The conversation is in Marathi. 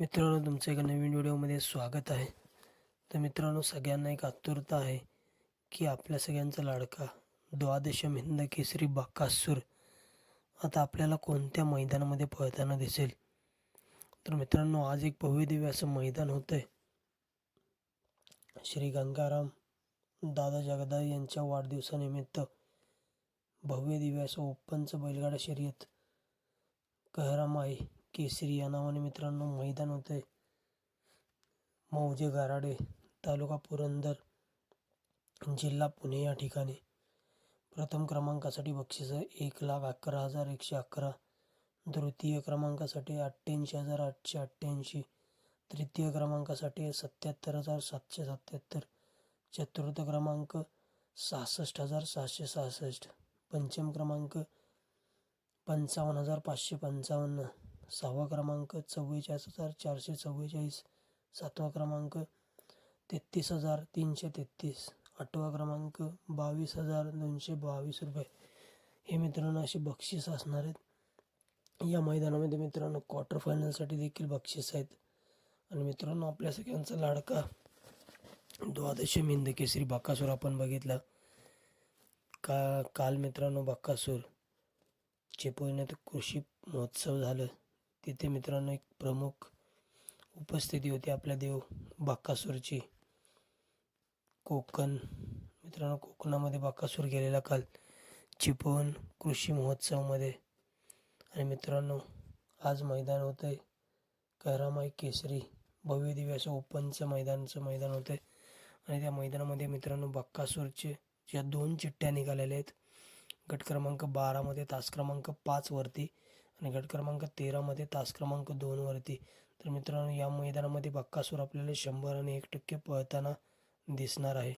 मित्रांनो तुमचं एका नवीन व्हिडिओमध्ये स्वागत आहे. तर मित्रांनो सगळ्यांना एक आतुरता आहे की आपल्या सगळ्यांचा लाडका द्वादशम हिंद केसरी बाकासूर आता आपल्याला कोणत्या मैदानामध्ये पळताना दिसेल? तर मित्रांनो आज एक भव्यदिव्य असं मैदान होतं आहे श्री गंगाराम दादा जगदा यांच्या वाढदिवसानिमित्त भव्य दिव्य असं ओपनचं बैलगाडा शर्यत कहरामाई केसरी या नावाने मित्रांनो मैदान होतं आहे मौजे गाराडे तालुका पुरंदर जिल्हा पुणे या ठिकाणी. प्रथम क्रमांकासाठी बक्षीस एक लाख अकरा हजार एकशे अकरा. तृतीय क्रमांकासाठी अठ्ठ्याऐंशी हजार आठशे अठ्ठ्याऐंशी. तृतीय क्रमांकासाठी सत्याहत्तर हजार सातशे सत्याहत्तर. चतुर्थ क्रमांक सहासष्ट हजार सहाशे सहासष्ट. पंचम क्रमांक पंचावन्न हजार पाचशे पंचावन्न. सहावा क्रमांक चव्वेचाळीस हजार चारशे चव्वेचाळीस. सातवा क्रमांक तेहतीस हजार तीनशे तेहतीस. आठवा क्रमांक बावीस हजार दोनशे बावीस रुपये. हे मित्रांनो असे बक्षीस असणार आहेत. या मैदानामध्ये मित्रांनो क्वार्टर फायनलसाठी देखील बक्षीस आहेत. आणि मित्रांनो आपल्या सगळ्यांचा लाडका द्वादश मिंद केसरी बाकासूर आपण बघितला. का काल मित्रांनो बाकासूर चिपळण्यात कृषी महोत्सव झालं. तिथे मित्रांनो एक प्रमुख उपस्थिती होती आपल्या देव बाक्कासूरची कोकण मित्रांनो कोकणामध्ये बाक्कासूर गेलेला काल चिपळूण कृषी महोत्सवमध्ये. आणि मित्रांनो आज मैदान होतं आहे कहरामाई केसरी भव्य दिव्य असं ओपनचं मैदानचं मैदान होतं आहे आणि त्या मैदानामध्ये मित्रांनो बक्कासूरचे ज्या दोन चिठ्ठ्या निघालेल्या आहेत गट क्रमांक बारामध्ये तास क्रमांक पाचवरती आणि गट क्रमांक तेरामध्ये तास क्रमांक दोनवरती तर मित्रांनो या मैदानामध्ये बक्कासूर आपल्याला शंभर आणि एक टक्के पळताना दिसणार आहे.